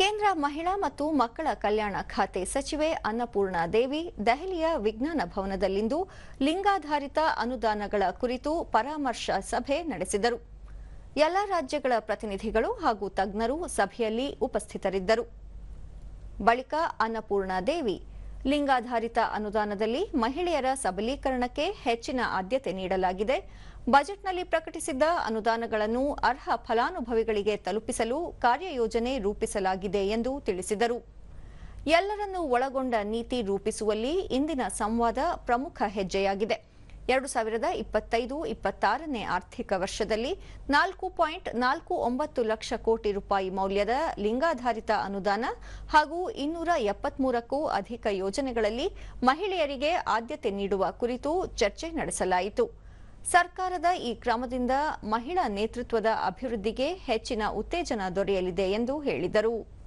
ಕೇಂದ್ರ ಮಹಿಳಾ ಮತ್ತು ಮಕ್ಕಳ ಕಲ್ಯಾಣ ಖಾತೆ ಸಚಿವೆ ಅನ್ನಪೂರ್ಣ ದೇವಿ ದೆಹಲಿಯ ವಿಜ್ಞಾನ ಭವನದಲ್ಲಿಂದು ಲಿಂಗಾಧಾರಿತ ಅನುದಾನಗಳ ಕುರಿತು ಪರಾಮರ್ಶಾ ಸಭೆ ನಡೆಸಿದರು. ಎಲ್ಲ ರಾಜ್ಯಗಳ ಪ್ರತಿನಿಧಿಗಳು ಹಾಗೂ ತಜ್ಞರು ಸಭೆಯಲ್ಲಿ ಉಪಸ್ಥಿತರಿದ್ದರು. ಬಳಿಕ ಅನ್ನಪೂರ್ಣ ದೇವಿ ಲಿಂಗಾಧಾರಿತ ಅನುದಾನದಲ್ಲಿ ಮಹಿಳೆಯರ ಸಬಲೀಕರಣಕ್ಕೆ ಹೆಚ್ಚಿನ ಆದ್ಯತೆ ನೀಡಲಾಗಿದೆ. ಬಜೆಟ್ನಲ್ಲಿ ಪ್ರಕಟಿಸಿದ್ದ ಅನುದಾನಗಳನ್ನು ಅರ್ಹ ಫಲಾನುಭವಿಗಳಿಗೆ ತಲುಪಿಸಲು ಕಾರ್ಯಯೋಜನೆ ರೂಪಿಸಲಾಗಿದೆ ಎಂದು ತಿಳಿಸಿದರು. ಎಲ್ಲರನ್ನೂ ಒಳಗೊಂಡ ನೀತಿ ರೂಪಿಸುವಲ್ಲಿ ಇಂದಿನ ಸಂವಾದ ಪ್ರಮುಖ ಹೆಜ್ಜೆಯಾಗಿದೆ. ಎರಡು ಸಾವಿರದ ಇಪ್ಪತ್ತೈದು ಇಪ್ಪತ್ತಾರನೇ ಆರ್ಥಿಕ ವರ್ಷದಲ್ಲಿ ನಾಲ್ಕು ಪಾಯಿಂಟ್ ನಾಲ್ಕು ಒಂಬತ್ತು ಲಕ್ಷ ಕೋಟಿ ರೂಪಾಯಿ ಮೌಲ್ಯದ ಲಿಂಗಾಧಾರಿತ ಅನುದಾನ ಹಾಗೂ ಇನ್ನೂರ ಎಪ್ಪತ್ಮೂರಕ್ಕೂ ಅಧಿಕ ಯೋಜನೆಗಳಲ್ಲಿ ಮಹಿಳೆಯರಿಗೆ ಆದ್ಯತೆ ನೀಡುವ ಕುರಿತು ಚರ್ಚೆ ನಡೆಸಲಾಯಿತು. ಸರ್ಕಾರದ ಈ ಕ್ರಮದಿಂದ ಮಹಿಳಾ ನೇತೃತ್ವದ ಅಭಿವೃದ್ಧಿಗೆ ಹೆಚ್ಚಿನ ಉತ್ತೇಜನ ದೊರೆಯಲಿದೆ ಎಂದು ಹೇಳಿದರು.